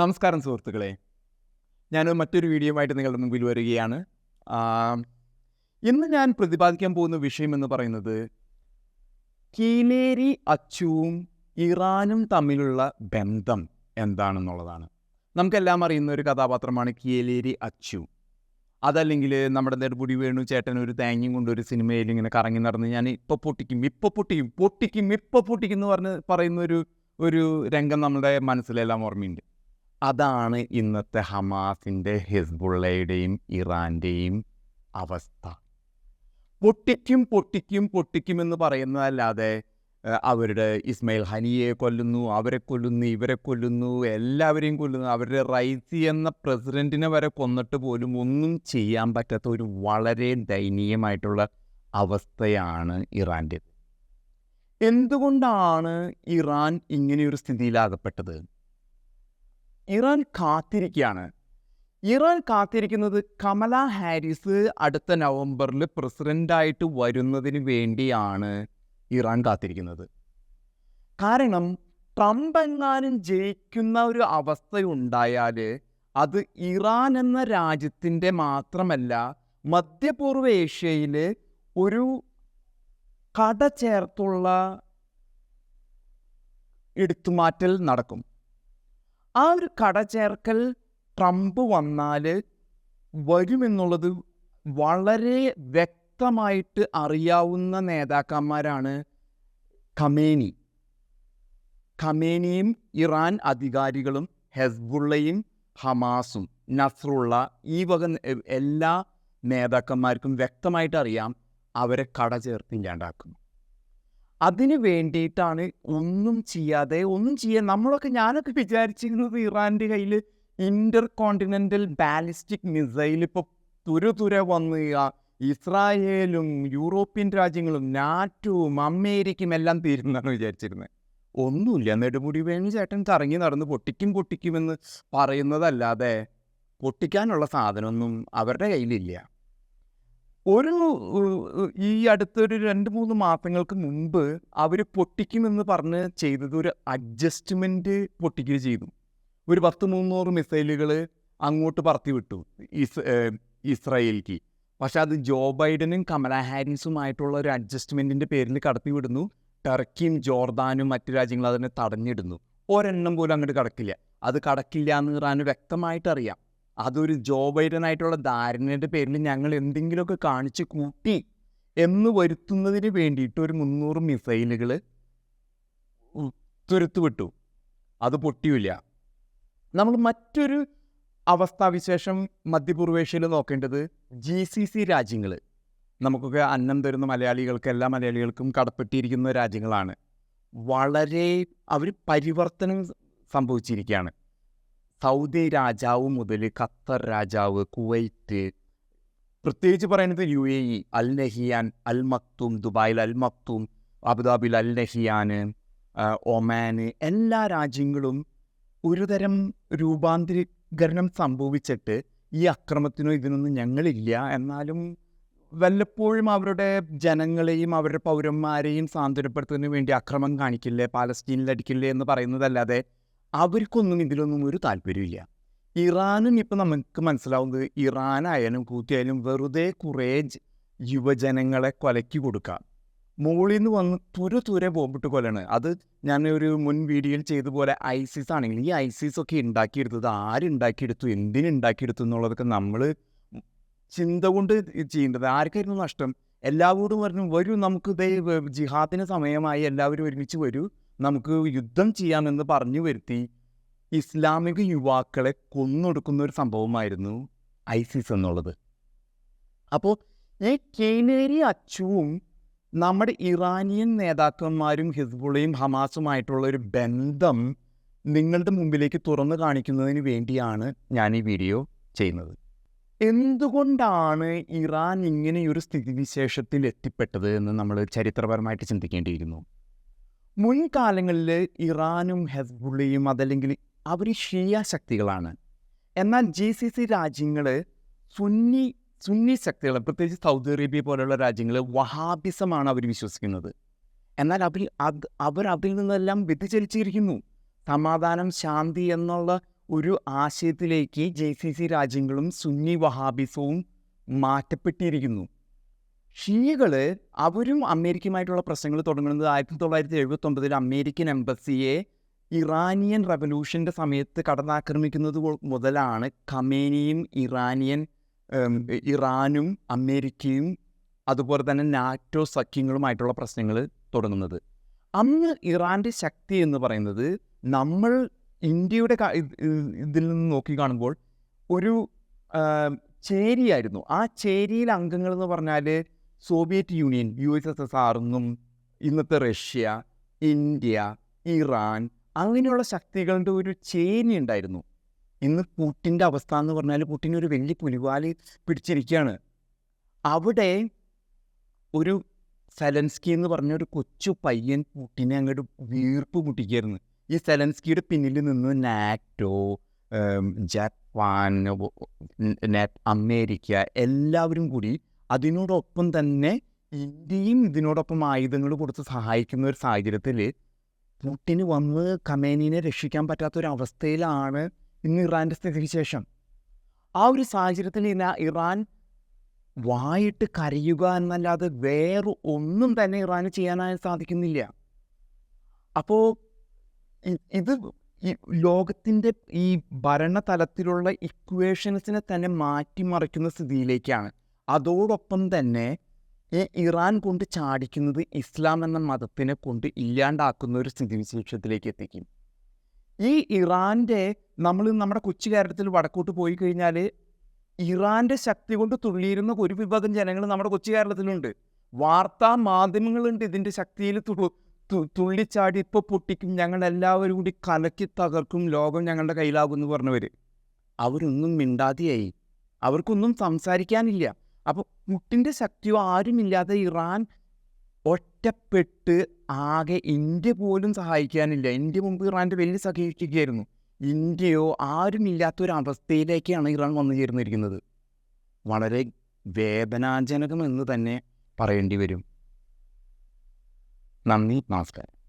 നമസ്കാരം സുഹൃത്തുക്കളെ. ഞാൻ മറ്റൊരു വീഡിയോയുമായിട്ട് നിങ്ങളുടെ മുമ്പിൽ വരികയാണ്. ഇന്ന് ഞാൻ പ്രതിപാദിക്കാൻ പോകുന്ന വിഷയം എന്ന് പറയുന്നത് കീലേരി അച്ചുവും ഇറാനും തമ്മിലുള്ള ബന്ധം എന്താണെന്നുള്ളതാണ്. നമുക്കെല്ലാം അറിയുന്ന ഒരു കഥാപാത്രമാണ് കീലേരി അച്ചു. അതല്ലെങ്കിൽ നമ്മുടെ നെടുപുടി വേണു ചേട്ടൻ ഒരു തേങ്ങയും കൊണ്ട് ഒരു സിനിമയിൽ ഇങ്ങനെ കറങ്ങി നടന്ന് ഞാൻ ഇപ്പൊ പൊട്ടിക്കും ഇപ്പൊ പൊട്ടിക്കും പൊട്ടിക്കും ഇപ്പൊ പൊട്ടിക്കും എന്ന് പറഞ്ഞ് പറയുന്ന ഒരു ഒരു രംഗം നമ്മുടെ മനസ്സിലെല്ലാം ഓർമ്മയുണ്ട്. അതാണ് ഇന്നത്തെ ഹമാസിന്റെ ഹിസ്ബുള്ളയുടെയും ഇറാന്റെയും അവസ്ഥ. പൊട്ടിക്കും പൊട്ടിക്കും പൊട്ടിക്കും എന്ന് പറയുന്നതല്ലാതെ അവരുടെ ഇസ്മയിൽ ഹനിയെ കൊല്ലുന്നു അവരെ കൊല്ലുന്നു ഇവരെ കൊല്ലുന്നു എല്ലാവരെയും കൊല്ലുന്നു. അവരുടെ റൈസി എന്ന പ്രസിഡന്റിനെ വരെ കൊന്നിട്ട് പോലും ഒന്നും ചെയ്യാൻ പറ്റാത്ത ഒരു വളരെ ദയനീയമായിട്ടുള്ള അവസ്ഥയാണ് ഇറാന്റെ എന്തുകൊണ്ടാണ് ഇറാൻ ഇങ്ങനെയൊരു സ്ഥിതിയിലാകപ്പെട്ടത്? ഇറാൻ കാത്തിരിക്കുകയാണ്. ഇറാൻ കാത്തിരിക്കുന്നത് കമല ഹാരിസ് അടുത്ത നവംബറിൽ പ്രസിഡന്റായിട്ട് വരുന്നതിന് വേണ്ടിയാണ് ഇറാൻ കാത്തിരിക്കുന്നത്. കാരണം ട്രംപ് എങ്ങാനും ജയിക്കുന്ന ഒരു അവസ്ഥ ഉണ്ടായാൽ അത് ഇറാൻ എന്ന രാജ്യത്തിന്റെ മാത്രമല്ല മധ്യപൂർവ ഏഷ്യയിൽ ഒരു കട ചേർത്തുള്ള എടുത്തുമാറ്റൽ നടക്കും. ആ ഒരു കട ചേർക്കൽ ട്രംപ് വന്നാൽ വരുമെന്നുള്ളത് വളരെ വ്യക്തമായിട്ട് അറിയാവുന്ന നേതാക്കന്മാരാണ് ഖമേനി. ഖമേനിയും ഇറാൻ അധികാരികളും ഹെസ്ബുള്ളയും ഹമാസും നസ്രുള്ള ഈ വക എല്ലാ നേതാക്കന്മാർക്കും വ്യക്തമായിട്ട് അറിയാം അവരെ കട ചേർത്ത് ഇല്ലാണ്ടാക്കും അതിന് വേണ്ടിയിട്ടാണ് ഒന്നും ചെയ്യാതെ ഒന്നും ചെയ്യാൻ നമ്മളൊക്കെ ഞാനൊക്കെ വിചാരിച്ചിരുന്നത് ഇറാന്റെ കയ്യിൽ ഇന്റർ കോണ്ടിനെന്റൽ ബാലിസ്റ്റിക് മിസൈൽ ഇപ്പോൾ തുരുതുര വന്ന് വന്നു ഇസ്രായേലും യൂറോപ്യൻ രാജ്യങ്ങളും നാറ്റോവും അമേരിക്കയും എല്ലാം തീരുന്നതാണ് വിചാരിച്ചിരുന്നത് ഒന്നുമില്ല നെടുമുടി വേണു ചേട്ടൻ കറങ്ങി നടന്ന് പൊട്ടിക്കും പൊട്ടിക്കുമെന്ന് പറയുന്നതല്ലാതെ പൊട്ടിക്കാനുള്ള സാധനമൊന്നും അവരുടെ കയ്യിലില്ല. ഒരു ഈ അടുത്തൊരു രണ്ട് മൂന്ന് മാസങ്ങൾക്ക് മുമ്പ് അവർ പൊട്ടിക്കുമെന്ന് പറഞ്ഞ് ചെയ്തത് ഒരു അഡ്ജസ്റ്റ്മെന്റ് പൊട്ടിക്കുക ചെയ്തു. ഒരു പത്ത് മുന്നൂറ് മിസൈലുകൾ അങ്ങോട്ട് പറത്തി വിട്ടു ഇസ് ഇസ്രായേലിക്ക്. പക്ഷെ അത് ജോ ബൈഡനും കമല ഹാരിസുമായിട്ടുള്ള ഒരു അഡ്ജസ്റ്റ്മെന്റിന്റെ പേരിൽ കടത്തി വിടുന്നു. ടർക്കിയും ജോർദാനും മറ്റു രാജ്യങ്ങളും അതിനെ തടഞ്ഞിടുന്നു. ഒരെണ്ണം പോലും അങ്ങോട്ട് കടക്കില്ല. അത് കടക്കില്ല എന്ന് ഇറാന് വ്യക്തമായിട്ട് അറിയാം. അതൊരു ജോ ബൈഡനായിട്ടുള്ള ധാരണയുടെ പേരിൽ ഞങ്ങൾ എന്തെങ്കിലുമൊക്കെ കാണിച്ച് കൂട്ടി എന്ന് വരുത്തുന്നതിന് വേണ്ടിയിട്ട് ഒരു മുന്നൂറ് മിസൈലുകൾ തുരുത്തു വിട്ടു അത് പൊട്ടിയില്ല. നമ്മൾ മറ്റൊരു അവസ്ഥാവിശേഷം മധ്യപൂർവേഷ്യയിൽ നോക്കേണ്ടത് ജി സി സി രാജ്യങ്ങൾ. നമുക്കൊക്കെ അന്നം തരുന്ന മലയാളികൾക്ക് എല്ലാ മലയാളികൾക്കും കടപ്പെട്ടിരിക്കുന്ന രാജ്യങ്ങളാണ്. വളരെ അവർ പരിവർത്തനം സംഭവിച്ചിരിക്കുകയാണ്. സൗദി രാജാവ് മുതൽ ഖത്തർ രാജാവ് കുവൈറ്റ്. പ്രത്യേകിച്ച് പറയുന്നത് U A E Al Nahyan Al Maktoum ദുബായിൽ അൽ മക്തും അബുദാബിയിൽ അൽ നഹിയാൻ ഒമാന് എല്ലാ രാജ്യങ്ങളും ഒരുതരം രൂപാന്തരീകരണം സംഭവിച്ചിട്ട് ഈ അക്രമത്തിനോ ഇതിനൊന്നും ഞങ്ങളില്ല. എന്നാലും വല്ലപ്പോഴും അവരുടെ ജനങ്ങളെയും അവരുടെ പൗരന്മാരെയും സാന്ത്വനപ്പെടുത്തുന്നതിന് വേണ്ടി അക്രമം കാണിക്കില്ലേ പാലസ്തീനിൽ അടിക്കില്ലേ എന്ന് പറയുന്നതല്ലാതെ അവർക്കൊന്നും ഇതിലൊന്നും ഒരു താല്പര്യമില്ല ഇറാനും ഇപ്പം നമുക്ക് മനസ്സിലാവുന്നത് ഇറാനായാലും കൂത്തിയായാലും വെറുതെ കുറേ യുവജനങ്ങളെ കൊലക്കി കൊടുക്കുക. മുകളിൽ നിന്ന് വന്ന് തുര തുര ബോംബിട്ട് കൊല്ലാണ് അത് ഞാൻ ഒരു മുൻ വീഡിയോയിൽ ചെയ്ത പോലെ ഐസിസ് ആണെങ്കിൽ ഈ ഐസിസ് ഒക്കെ ഉണ്ടാക്കിയെടുത്തത് ആരുണ്ടാക്കിയെടുത്തു എന്തിനുണ്ടാക്കിയെടുത്തു എന്നുള്ളതൊക്കെ നമ്മൾ ചിന്ത കൊണ്ട് ചെയ്യേണ്ടത്. ആർക്കായിരുന്നു നഷ്ടം? എല്ലാവരോടും പറഞ്ഞു വരൂ നമുക്ക് ഇതേ ജിഹാദിന് സമയമായി എല്ലാവരും ഒരുമിച്ച് വരൂ. നമുക്ക് യുദ്ധം ചെയ്യാമെന്ന് പറഞ്ഞു വരുത്തി ഇസ്ലാമിക യുവാക്കളെ കൊന്നൊടുക്കുന്ന ഒരു സംഭവമായിരുന്നു ഐസിസ് എന്നുള്ളത്. അപ്പോൾ ഈ കേനേരി അച്ചുവും നമ്മുടെ ഇറാനിയൻ നേതാക്കന്മാരും ഹിസ്ബുളയും ഹമാസുമായിട്ടുള്ള ഒരു ബന്ധം നിങ്ങളുടെ മുമ്പിലേക്ക് തുറന്നു കാണിക്കുന്നതിന് വേണ്ടിയാണ് ഞാൻ ഈ വീഡിയോ ചെയ്യുന്നത്. എന്തുകൊണ്ടാണ് ഇറാൻ ഇങ്ങനെയൊരു സ്ഥിതിവിശേഷത്തിൽ എത്തിപ്പെട്ടത് എന്ന് നമ്മൾ ചരിത്രപരമായിട്ട് ചിന്തിക്കേണ്ടിയിരുന്നു? മുൻകാലങ്ങളിൽ ഇറാനും ഹെസ്ബുള്ളയും അതല്ലെങ്കിൽ അവർ ഷിയ ശക്തികളാണ്. എന്നാൽ ജി സി സി രാജ്യങ്ങൾ സുന്നി സുന്നി ശക്തികൾ പ്രത്യേകിച്ച് സൗദി അറേബ്യ പോലുള്ള രാജ്യങ്ങൾ വഹാബിസമാണ് അവർ വിശ്വസിക്കുന്നത്. എന്നാൽ അവർ അത് അവർ അതിൽ നിന്നെല്ലാം വ്യതിചലിച്ചിരിക്കുന്നു. സമാധാനം ശാന്തി എന്നുള്ള ഒരു ആശയത്തിലേക്ക് ജെ സി സി രാജ്യങ്ങളും സുന്നി വഹാബിസവും മാറ്റപ്പെട്ടിരിക്കുന്നു. ഷിയകൾ അവരും അമേരിക്കയുമായിട്ടുള്ള പ്രശ്നങ്ങൾ തുടങ്ങുന്നത് ആയിരത്തി തൊള്ളായിരത്തി എഴുപത്തി ഒമ്പതിൽ അമേരിക്കൻ എംബസിയെ ഇറാനിയൻ റവല്യൂഷന്റെ സമയത്ത് കടന്നാക്രമിക്കുന്നത് മുതലാണ് ഖമേനിയും ഇറാനിയൻ ഇറാനും അമേരിക്കയും അതുപോലെ തന്നെ നാറ്റോ സഖ്യങ്ങളുമായിട്ടുള്ള പ്രശ്നങ്ങൾ തുടങ്ങുന്നത്. അന്ന് ഇറാന്റെ ശക്തി എന്ന് പറയുന്നത് നമ്മൾ ഇന്ത്യയുടെ ഇതിൽ നിന്ന് നോക്കി കാണുമ്പോൾ ഒരു ചേരിയായിരുന്നു. ആ ചേരിയിലെ അംഗങ്ങൾ എന്ന് പറഞ്ഞാൽ Soviet Union U S S S ആർന്നും ഇന്നത്തെ റഷ്യ ഇന്ത്യ ഇറാൻ അങ്ങനെയുള്ള ശക്തികളുടെ ഒരു ചേരി ഉണ്ടായിരുന്നു. ഇന്ന് പുട്ടിന്റെ അവസ്ഥ എന്ന് പറഞ്ഞാൽ പുട്ടിന് ഒരു വലിയ പുലിവാലി പിടിച്ചിരിക്കുകയാണ്. അവിടെ ഒരു സെലൻസ്കി എന്ന് പറഞ്ഞ ഒരു കൊച്ചു പയ്യൻ പുട്ടിനെ അങ്ങോട്ട് വീർപ്പ് മുട്ടിക്കായിരുന്നു ഈ സെലൻസ്കിയുടെ പിന്നിൽ നിന്ന് നാറ്റോ ജപ്പാൻ അമേരിക്ക എല്ലാവരും കൂടി അതിനോടൊപ്പം തന്നെ ഇന്ത്യയും ഇതിനോടൊപ്പം ആയുധങ്ങൾ കൊടുത്ത് സഹായിക്കുന്ന ഒരു സാഹചര്യത്തിൽ പുട്ടിന് വന്ന് ഖമേനിനെ രക്ഷിക്കാൻ അവസ്ഥയിലാണ് ഇന്ന് ഇറാന്റെ സ്ഥിതിക്ക് ശേഷം ആ ഒരു സാഹചര്യത്തിൽ ഇറാൻ വായിട്ട് കരയുക എന്നല്ലാതെ വേറെ ഒന്നും തന്നെ ഇറാന് ചെയ്യാനായി സാധിക്കുന്നില്ല. അപ്പോൾ ഇത് ലോകത്തിന്റെ ഈ ഭരണതലത്തിലുള്ള ഇക്വേഷൻസിനെ തന്നെ മാറ്റിമറിക്കുന്ന സ്ഥിതിയിലേക്കാണ്. അതോടൊപ്പം തന്നെ ഈ ഇറാൻ കൊണ്ട് ചാടിക്കുന്നത് ഇസ്ലാം എന്ന മതത്തിനെ കൊണ്ട് ഇല്ലാണ്ടാക്കുന്ന ഒരു സ്ഥിതിവിശേഷത്തിലേക്ക് എത്തിക്കും. ഈ ഇറാന്റെ നമ്മൾ നമ്മുടെ കൊച്ചു കേരളത്തിൽ വടക്കോട്ട് പോയി കഴിഞ്ഞാൽ ഇറാന്റെ ശക്തി കൊണ്ട് തുള്ളിയിരുന്ന ഒരു വിഭാഗം ജനങ്ങൾ നമ്മുടെ കൊച്ചു കേരളത്തിലുണ്ട്. വാർത്താ മാധ്യമങ്ങളുണ്ട് ഇതിന്റെ ശക്തിയിൽ തുള്ളു തുള്ളിച്ചാടി ഇപ്പോൾ പൊട്ടിക്കും ഞങ്ങൾ എല്ലാവരും കൂടി കലക്കി തകർക്കും ലോകം ഞങ്ങളുടെ കയ്യിലാകും എന്ന് പറഞ്ഞവർ അവരൊന്നും മിണ്ടാതെയായി. അവർക്കൊന്നും സംസാരിക്കാനില്ല. അപ്പോൾ പുട്ടിന്റെ ശക്തിയോ ആരുമില്ലാതെ ഇറാൻ ഒറ്റപ്പെട്ട് ആകെ ഇന്ത്യ പോലും സഹായിക്കാനില്ല. ഇന്ത്യ മുമ്പ് ഇറാന്റെ വലിയ സഹകരിക്കുകയായിരുന്നു ഇന്ത്യയോ ആരുമില്ലാത്ത ഒരു അവസ്ഥയിലേക്കാണ് ഇറാൻ വന്നു ചേർന്നിരിക്കുന്നത്. വളരെ വേദനാജനകമെന്ന് തന്നെ പറയേണ്ടി വരും. നന്ദി നമസ്കാരം.